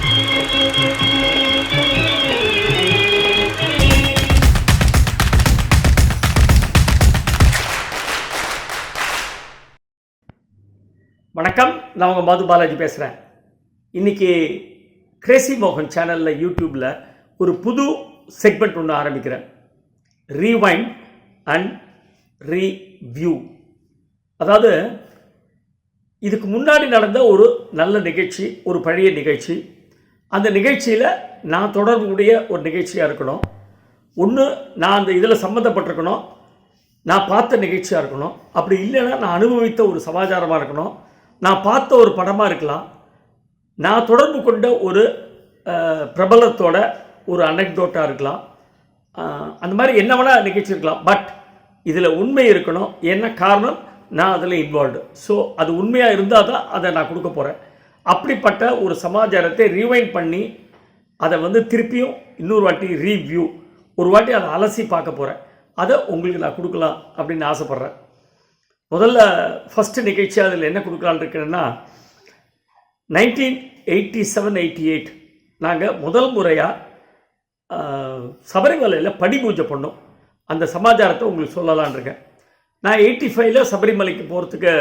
வணக்கம். நான் உங்கள் மது பாலாஜி பேசுகிறேன் இன்றைக்கி கிரேசி மோகன் சேனலில் யூடியூப்பில் ஒரு புது செக்மெண்ட் ஒன்று ஆரம்பிக்கிறேன். ரீவைண்ட் அண்ட் ரீவியூ அதாவது இதுக்கு முன்னாடி நடந்த ஒரு நல்ல நிகழ்ச்சி ஒரு பழைய நிகழ்ச்சி அந்த நிகழ்ச்சியில் நான் தொடர்புடைய ஒரு நிகழ்ச்சியாக இருக்கணும். ஒன்று நான் அந்த இதில் சம்மந்தப்பட்டிருக்கணும் நான் பார்த்த நிகழ்ச்சியாக இருக்கணும். அப்படி இல்லைன்னா நான் அனுபவித்த ஒரு சமாச்சாரமாக இருக்கணும். நான் பார்த்த ஒரு படமாக இருக்கலாம். நான் தொடர்பு கொண்ட ஒரு பிரபலத்தோட ஒரு அனெக்டோட்டாக இருக்கலாம். அந்த மாதிரி என்ன வேணால் நிகழ்ச்சி இருக்கலாம். பட் இதில் உண்மை இருக்கணும். என்ன காரணம்? நான் அதில் இன்வால்வ்டு ஸோ அது உண்மையாக இருந்தால் தான் அதை நான் கொடுக்க போகிறேன் அப்படிப்பட்ட ஒரு சமாச்சாரத்தை ரீவைண்ட் பண்ணி அதை வந்து திருப்பியும் இன்னொரு வாட்டி ரீவ்யூ ஒரு வாட்டி அதை அலசி பார்க்க போகிறேன் அதை உங்களுக்கு நான் கொடுக்கலாம் அப்படின்னு ஆசைப்பட்றேன். முதல்ல ஃபஸ்ட்டு நிகழ்ச்சி அதில் என்ன கொடுக்கலான்னு இருக்கிறேன்னா nineteen eighty seven eighty eight நாங்கள் முதல் முறையாக சபரிமலையில் படி பூஜை பண்ணோம். அந்த சமாச்சாரத்தை உங்களுக்கு சொல்லலான்னு இருக்கேன். நான் எயிட்டி ஃபைவ்ல சபரிமலைக்கு போகிறதுக்கு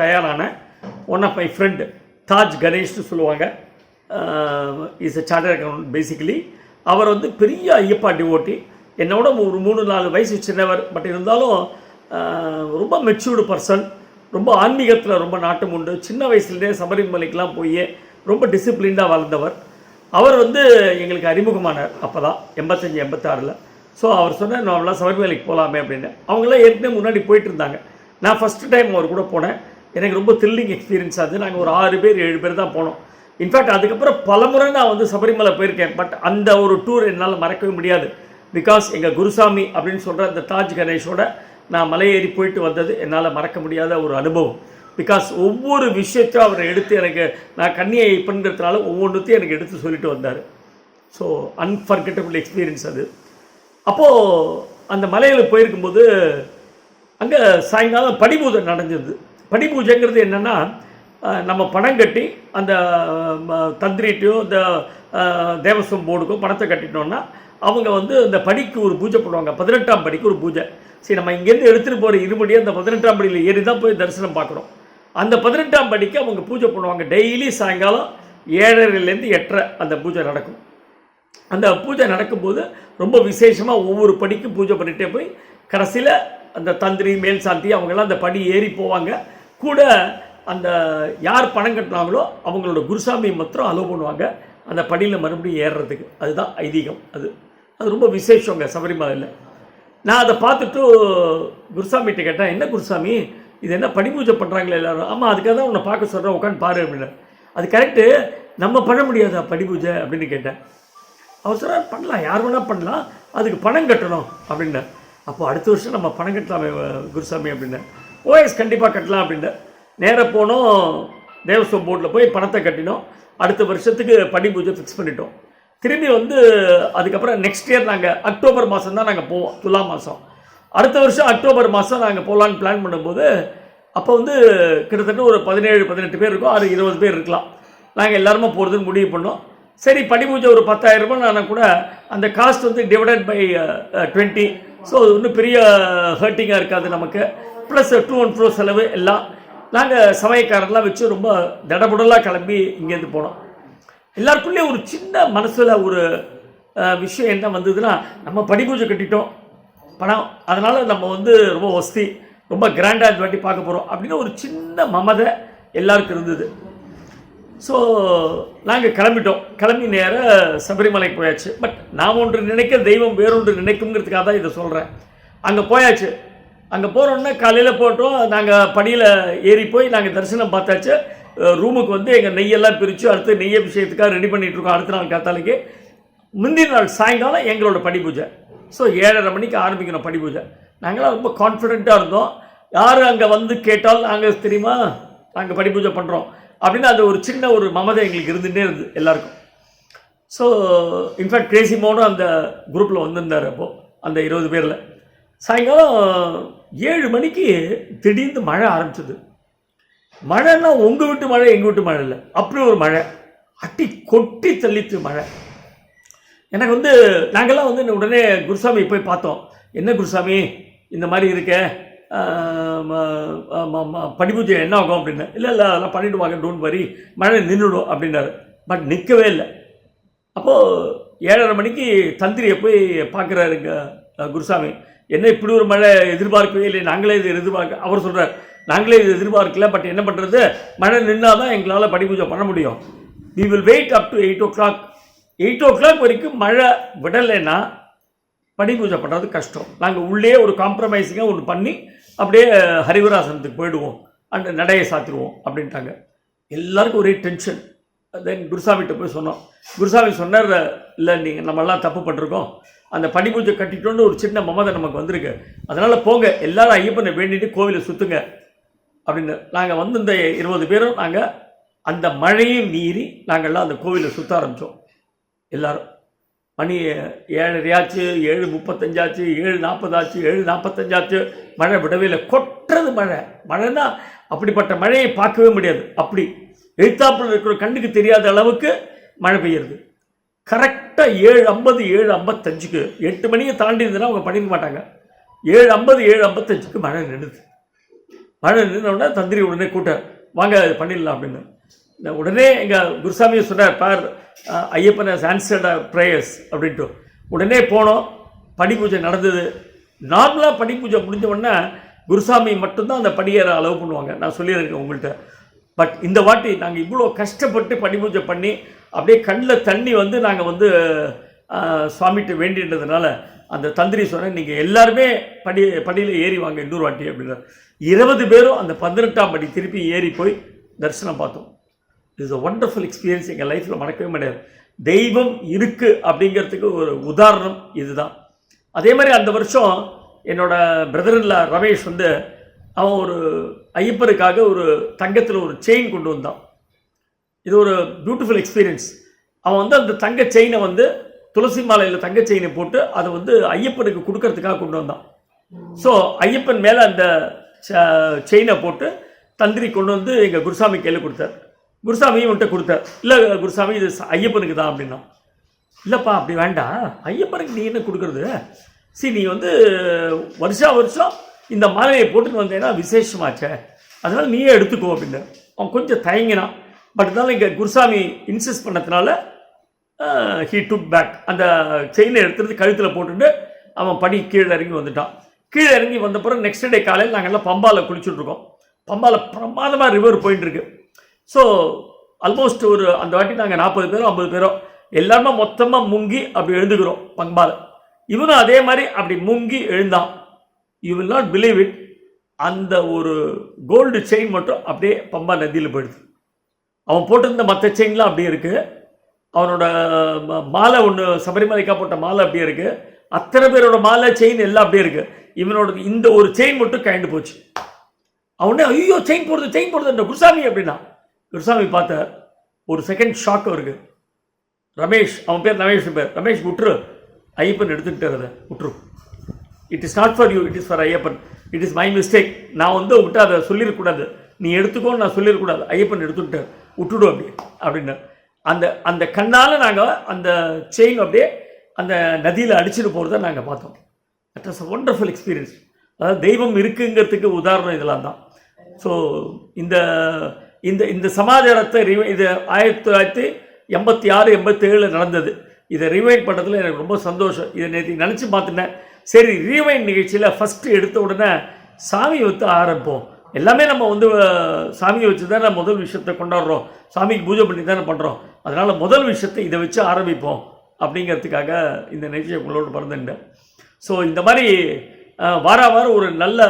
தயாரானேன். One of my friend Taj கணேஷ்னு சொல்லுவாங்க. Is a charter account basically அவர் வந்து பெரிய ஐயப்பா டிவோட்டி என்னோட ஒரு மூணு நாலு வயசு சின்னவர் பட் இருந்தாலும் ரொம்ப மெச்சூர்டு பர்சன் ரொம்ப ஆன்மீகத்தில் ரொம்ப நாட்டம் உண்டு. சின்ன வயசுலேருந்தே சபரிமலைக்கெலாம் போய் ரொம்ப டிசிப்ளின்டாக வளர்ந்தவர் அவர் வந்து எங்களுக்கு அறிமுகமானார் அப்போ தான் எண்பத்தஞ்சு எண்பத்தாறில். ஸோ அவர் சொன்னார் நாமெல்லாம் சபரிமலைக்கு போகலாமே அப்படின்னு. அவங்களாம் ஏற்கனவே முன்னாடி போயிட்டு இருந்தாங்க. நான் ஃபஸ்ட்டு டைம் அவர் கூட போனேன். எனக்கு ரொம்ப த்ரில்லிங் எக்ஸ்பீரியன்ஸ் ஆச்சு நாங்கள் ஒரு ஆறு பேர் ஏழு பேர் தான் போனோம். இன்ஃபேக்ட் அதுக்கப்புறம் பலமுறை நான் வந்து சபரிமலை போயிருக்கேன். பட் அந்த ஒரு டூர் என்னால் மறக்கவே முடியாது. பிகாஸ் எங்கள் குருசாமி அப்படின்னு சொல்கிற அந்த தாஜ் கணேஷோட நான் மலையேறி போயிட்டு வந்தது என்னால் மறக்க முடியாத ஒரு அனுபவம். பிகாஸ் ஒவ்வொரு விஷயத்தையும் அவர் எடுத்து எனக்கு நான் கண்ணியை பண்ணுறதுனால ஒவ்வொன்றுத்தையும் எனக்கு எடுத்து சொல்லிட்டு வந்தார். ஸோ அன்ஃபர்கட்டபிள் எக்ஸ்பீரியன்ஸ் அது. அப்போது அந்த மலையில் போயிருக்கும்போது அங்கே சாயங்காலம் படிபூதம் நடந்தது. படிபூஜைங்கிறது என்னென்னா நம்ம பணம் கட்டி அந்த ம, தந்திரிட்டையோ இந்த தேவஸ்வம் போர்டுக்கோ பணத்தை கட்டிட்டோம்னா அவங்க வந்து அந்த படிக்கு ஒரு பூஜை பண்ணுவாங்க. பதினெட்டாம் படிக்கு ஒரு பூஜை. சரி நம்ம இங்கேருந்து எடுத்துகிட்டு போகிற இருபடி அந்த பதினெட்டாம் படியில் ஏறி தான் போய் தரிசனம் பார்க்குறோம் அந்த பதினெட்டாம் படிக்கு அவங்க பூஜை பண்ணுவாங்க. டெய்லி சாயங்காலம் ஏழரைலேருந்து எட்டரை அந்த பூஜை நடக்கும். அந்த பூஜை நடக்கும்போது ரொம்ப விசேஷமாக ஒவ்வொரு படிக்கும் பூஜை பண்ணிகிட்டே போய் கடைசியில் அந்த தந்திரி மேல் சாந்தி அவங்கெல்லாம் அந்த படி ஏறி போவாங்க. கூட அந்த யார் பணம் கட்டினாங்களோ அவங்களோட குருசாமி மாத்திரம் அலோவ் பண்ணுவாங்க. அந்த படியில் மறுபடியும் ஏறுறதுக்கு. அதுதான் ஐதீகம். அது அது ரொம்ப விசேஷங்க சபரிமலையில். நான் அதை பார்த்துட்டு குருசாமிகிட்ட கேட்டேன் என்ன குருசாமி? இது என்ன படி பூஜை பண்ணுறாங்களே எல்லாரும்? ஆமாம் அதுக்காக தான் உன்னை பார்க்க சொல்கிறேன் உட்காந்து பாரு அப்படின்னு அது கரெக்டு நம்ம பண்ண முடியாதா படி பூஜை? அப்படின்னு கேட்டேன். அவர் சொன்னார் பண்ணலாம். யார் வேணால் பண்ணலாம். அதுக்கு பணம் கட்டணும் அப்படின்னு அப்போ அடுத்த வருஷம் நம்ம பணம் கட்டலாமே குருசாமி அப்படின்னு ஓஎஸ் கண்டிப்பாக கட்டலாம் அப்படின்ட்டு. நேராக போனோம் தேவஸ்வம் போர்டில் போய் பணத்தை கட்டினோம். அடுத்த வருஷத்துக்கு படி பூஜை ஃபிக்ஸ் பண்ணிட்டோம். திரும்பி வந்து அதுக்கப்புறம் நெக்ஸ்ட் இயர் நாங்கள் அக்டோபர் மாதம் தான் நாங்கள் போவோம் துலா மாதம் அடுத்த வருஷம் அக்டோபர் மாதம் நாங்கள் போகலான்னு பிளான் பண்ணும்போது அப்போ வந்து கிட்டத்தட்ட ஒரு பதினேழு பதினெட்டு பேர் இருக்கும் ஆறு இருபது பேர் இருக்கலாம். நாங்கள் எல்லாருமே போகிறதுன்னு முடிவு பண்ணோம். சரி படி பூஜை ஒரு பத்தாயிரம் ரூபாய் ஆனால் கூட அந்த காஸ்ட் வந்து டிவைடட் பை டுவெண்ட்டி ஸோ அது ஒன்றும் பெரிய uh, ஹர்ட்டிங்காக இருக்காது நமக்கு. ப்ளஸ் டூ அண்ட் ஃபோர் செலவு எல்லாம். நாங்கள் சமயக்காரர்லாம் வச்சு ரொம்ப தடபுடலாக கிளம்பி இங்கேருந்து போனோம். எல்லாருக்குள்ளேயும் ஒரு சின்ன மனசில் ஒரு விஷயம் என்ன வந்ததுன்னா நம்ம படி பூஜை கட்டிட்டோம். பணம். அதனால் நம்ம வந்து ரொம்ப வசதி ரொம்ப கிராண்டாக இந்த வாட்டி பார்க்க போகிறோம் அப்படின்னு ஒரு சின்ன மமதை எல்லாருக்கும் இருந்தது. ஸோ நாங்கள் கிளம்பிட்டோம். கிளம்பி நேர சபரிமலைக்கு போயாச்சு. பட் நாம் ஒன்று நினைக்க தெய்வம் வேறொன்று நினைக்குங்கிறதுக்காக தான் இதை சொல்கிறேன் அங்கே போயாச்சு. அங்கே போகிறோன்னா காலையில் போட்டோம். நாங்கள் படியில் ஏறி போய் நாங்கள் தரிசனம் பார்த்தாச்சு. ரூமுக்கு வந்து எங்கள் நெய்யெல்லாம் பிரித்து அடுத்து நெய் அபிஷேகத்துக்காக ரெடி பண்ணிகிட்ருக்கோம் அடுத்த நாள் காத்தாலைக்கு. முந்தின நாள் சாயங்காலம் எங்களோட படி பூஜை. ஸோ ஏழரை மணிக்கு ஆரம்பிக்கணும் படி பூஜை. நாங்களாம் ரொம்ப கான்ஃபிடெண்ட்டாக இருந்தோம். யார் அங்கே வந்து கேட்டால் நாங்கள் தெரியுமா? நாங்கள் படி பூஜை பண்ணுறோம் அப்படின்னு அது ஒரு சின்ன ஒரு மமதை எங்களுக்கு இருந்துகிட்டே இருந்தது எல்லாருக்கும். ஸோ இன்ஃபேக்ட் கிரேசி மோனும் அந்த குரூப்பில் வந்திருந்தார் அப்போது அந்த இருபது பேரில். சாயங்காலம் ஏழு மணிக்கு திடீர்னு மழை ஆரம்பிச்சது. மழைன்னா உங்கள் வீட்டு மழை எங்கள் வீட்டு மழை இல்லை. அப்படி ஒரு மழை. அட்டி கொட்டி தள்ளித்து மழை. எனக்கு வந்து நாங்கள்லாம் வந்து உடனே குருசாமி போய் பார்த்தோம். என்ன குருசாமி இந்த மாதிரி இருக்க? ஆஹ் படிபூஜை என்ன ஆகும்? அப்படின்னு இல்லை இல்லை அதெல்லாம் பண்ணிவிடுவாங்க டோன்ட் வரி மழை நின்றுடும் அப்படின்னாரு. பட் நிற்கவே இல்லை. அப்போது ஏழரை மணிக்கு தந்திரியை போய் பார்க்குறாருங்க குருசாமி என்ன இப்படி ஒரு மழை எதிர்பார்க்கவே இல்லை. நாங்களே இது எதிர்பார்க்க அவர் சொல்கிறார் நாங்களே இது எதிர்பார்க்கல பட் என்ன பண்ணுறது மழை நின்னால் தான் எங்களால் படி பூஜை பண்ண முடியும். We will wait up to eight o'clock eight o'clock வரைக்கும் மழை விடலைன்னா படி பூஜை பண்ணுறது கஷ்டம். நாங்கள் உள்ளே ஒரு காம்ப்ரமைஸிங்காக ஒன்று பண்ணி அப்படியே ஹரிவராசனத்துக்கு போயிடுவோம். அந்த நடையை சாத்திடுவோம் அப்படின்ட்டாங்க. எல்லாருக்கும் ஒரே டென்ஷன் தென் குருசாமிகிட்ட போய் சொன்னோம். குருசாமி சொன்னார் இல்லை நீங்கள் நம்மளாம் தப்பு பண்ணிருக்கோம் அந்த படி பூஜை கட்டிட்டோன்னு ஒரு சின்ன மமதை நமக்கு வந்திருக்கு. அதனால் போங்க எல்லாரும் ஐயப்பனை வேண்டிட்டு கோவிலை சுற்றுங்க அப்படின்னு நாங்கள் வந்து இந்த இருபது பேரும் நாங்கள் அந்த மழையும் மீறி நாங்கள்லாம் அந்த கோவிலை சுற்ற ஆரம்பித்தோம் எல்லாரும். மணி ஏழரையாச்சு ஏழு முப்பத்தஞ்சாச்சு ஏழு நாற்பதாச்சு ஏழு நாற்பத்தஞ்சாச்சு. மழை விடவே இல்லை. கொட்டுறது மழை. மழைன்னா அப்படிப்பட்ட மழையை பார்க்கவே முடியாது. அப்படி எழுத்தாப்புல இருக்கிற கண்ணுக்கு தெரியாத அளவுக்கு மழை பெய்யுறது. கரெக்டாக ஏழு ஐம்பது ஏழு ஐம்பத்தஞ்சுக்கு எட்டு மணியை தாண்டி இருந்ததுன்னா அவங்க பண்ணிக்க மாட்டாங்க. ஏழு ஐம்பது ஏழு ஐம்பத்தஞ்சுக்கு மழை நின்றுது மழை நின்றுனோடனே தந்திரி உடனே கூட்ட வாங்க அது பண்ணிடலாம் அப்படின்னு. நான் உடனே எங்கள் குருசாமியை சொன்னார் பார் அஹ், ஐயப்பன் ஆன்சர்ட் ப்ரேயர்ஸ் அப்படின்ட்டு. உடனே போனோம் படி பூஜை நடந்தது. நார்மலாக படி பூஜை முடிஞ்ச உடனே குருசாமி மட்டும்தான் அந்த படியேற அளவு பண்ணுவாங்க. நான் சொல்லியிருக்கேன் உங்கள்கிட்ட பட் இந்த வாட்டி நாங்கள் இவ்வளோ கஷ்டப்பட்டு பணிபூஜை பண்ணி அப்படியே கண்ணில் தண்ணி வந்து நாங்கள் வந்து சுவாமிகிட்ட வேண்டின்றதுனால அந்த தந்திரி சொன்ன நீங்கள் எல்லாருமே படி படியில் ஏறி வாங்க இன்னொரு வாட்டி அப்படின்னார் இருபது பேரும் அந்த பதினெட்டாம் படி திருப்பி ஏறி போய் தரிசனம் பார்த்தோம். இட்ஸ் அ ஒண்டர்ஃபுல் எக்ஸ்பீரியன்ஸ் எங்கள் லைஃப்பில் மறக்கவே முடியாது. தெய்வம் இருக்குது அப்படிங்கிறதுக்கு ஒரு உதாரணம் இதுதான். அதே மாதிரி அந்த வருஷம் என்னோடய பிரதரில் ரமேஷ் வந்து அவன் ஒரு ஐயப்பருக்காக ஒரு தங்கத்தில் ஒரு செயின் கொண்டு வந்தான். இது ஒரு பியூட்டிஃபுல் எக்ஸ்பீரியன்ஸ் அவன் வந்து அந்த தங்க செயினை வந்து துளசி மாலையில் தங்க செயினை போட்டு அதை வந்து ஐயப்பனுக்கு கொடுக்கறதுக்காக கொண்டு வந்தான். ஸோ ஐயப்பன் மேலே அந்த செயினை போட்டு தந்திரி கொண்டு வந்து எங்கள் குருசாமி கையில் கொடுத்தார். குருசாமியும் இவன்கிட்ட கொடுத்தார். இல்லை குருசாமி இது ஐயப்பனுக்கு தான் அப்படின்னா இல்லைப்பா அப்படி வேண்டாம். ஐயப்பனுக்கு நீ என்ன கொடுக்குறது? சரி நீ வந்து வருஷா வருஷம் இந்த மாலையை போட்டுட்டு வந்தேன்னா விசேஷமாச்சே. அதனால் நீயே எடுத்துக்கோ அப்படின்னு. அவன் கொஞ்சம் தயங்கினான். பட் இருந்தாலும் இங்கே குருசாமி இன்சிஸ்ட் பண்ணதுனால ஹீ டுக் பேக் அந்த செயினை எடுத்துருந்து கழுத்தில் போட்டுட்டு அவன் படி கீழே இறங்கி வந்துட்டான். கீழே இறங்கி வந்த பிறகு நெக்ஸ்ட் டே காலையில் நாங்கள் எல்லாம் பம்பாவில் குளிச்சுட்ருக்கோம் பம்பாவில் பிரமாதமாக ரிவர் போயிட்டு இருக்கு. ஸோ ஆல்மோஸ்ட் ஒரு அந்த வாட்டி நாங்கள் நாற்பது பேரும் ஐம்பது பேரோ எல்லாருமே மொத்தமாக முங்கி அப்படி எழுந்துக்கிறோம் பம்பாவில் இவனும் அதே மாதிரி அப்படி முங்கி எழுந்தான். You will not believe it அந்த ஒரு கோல்டு செயின் மட்டும் அப்படியே பம்பா நதியில் போயிடுது. அவன் போட்டிருந்த மற்ற செயின்லாம் அப்படியே இருக்குது அவனோட மாலை ஒன்று சபரிமலைக்கா போட்ட மாலை அப்படியே இருக்குது அத்தனை பேரோட மாலை செயின் எல்லாம் அப்படியே இருக்குது இவனோட இந்த ஒரு செயின் மட்டும் கழண்டு போச்சு. அவனே ஐயோ செயின் போடுறது செயின் போடுறது குருசாமி அப்படின்னா குருசாமி பார்த்த ஒரு செகண்ட் ஷாக் அவருக்கு. ரமேஷ் அவன் பேர் ரமேஷ் பேர். ரமேஷ் விட்டுரு ஐயப்பன் எடுத்துக்கிட்டு விட்டுரு it is not for you it is for Ayyappan it is my mistake நான் வந்து உங்கள்கிட்ட அதை சொல்லிடக்கூடாது. நீ எடுத்துக்கோன்னு நான் சொல்லிடக்கூடாது. ஐயப்பன் எடுத்துக்கிட்டார் விட்டுடும் அப்படி அப்படின்னு. அந்த அந்த கண்ணால் நாங்கள் அந்த செயின் அப்படியே அந்த நதியில் அடிச்சுட்டு போகிறத நாங்கள் பார்த்தோம். That is a wonderful experience அதாவது தெய்வம் இருக்குங்கிறதுக்கு உதாரணம் இதெல்லாம் தான். ஸோ இந்த இந்த இந்த சமாச்சாரத்தை இது ஆயிரத்தி தொள்ளாயிரத்தி எண்பத்தி ஆறு எண்பத்தேழில் நடந்தது. இதை ரிவைண்ட் பண்ணுறதுல எனக்கு ரொம்ப சந்தோஷம். இதை நேற்று நினச்சி பார்த்துட்டேன். சரி ரீவைண்ட் நிகழ்ச்சியில் ஃபஸ்ட்டு எடுத்த உடனே சாமியை வைத்து ஆரம்பிப்போம். எல்லாமே நம்ம வந்து சாமியை வச்சு தான் முதல் விஷயத்தை கொண்டாடுறோம். சாமிக்கு பூஜை பண்ணி தானே பண்ணுறோம் அதனால் முதல் விஷயத்தை இதை வச்சு ஆரம்பிப்போம் அப்படிங்கிறதுக்காக இந்த நிகழ்ச்சியை உங்களோடு பிறந்துட்டேன் ஸோ இந்த மாதிரி வார வாரம் ஒரு நல்ல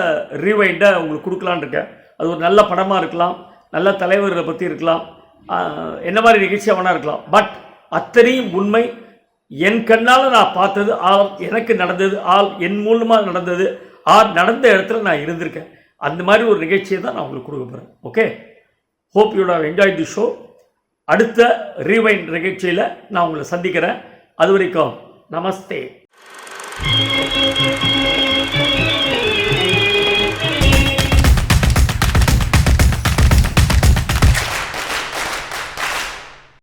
ரீவைண்டை உங்களுக்கு கொடுக்கலான்னு இருக்கேன். அது ஒரு நல்ல படமாக இருக்கலாம். நல்ல தலைவர்களை பற்றி இருக்கலாம். என்ன மாதிரி நிகழ்ச்சியாக வேணா இருக்கலாம். பட் அத்தனையும் உண்மை. என் கண்ணால் நான் பார்த்தது ஆள் எனக்கு நடந்தது ஆள் என் மூலமாக நடந்தது ஆள் நடந்த இடத்துல நான் இருந்திருக்கேன். அந்த மாதிரி ஒரு நிகழ்ச்சியை தான் நான் உங்களுக்கு கொடுக்க போகிறேன் okay hope you have enjoy the show அடுத்த ரீவைண்ட் நிகழ்ச்சியில் நான் உங்களை சந்திக்கிறேன். அது வரைக்கும் நமஸ்தே.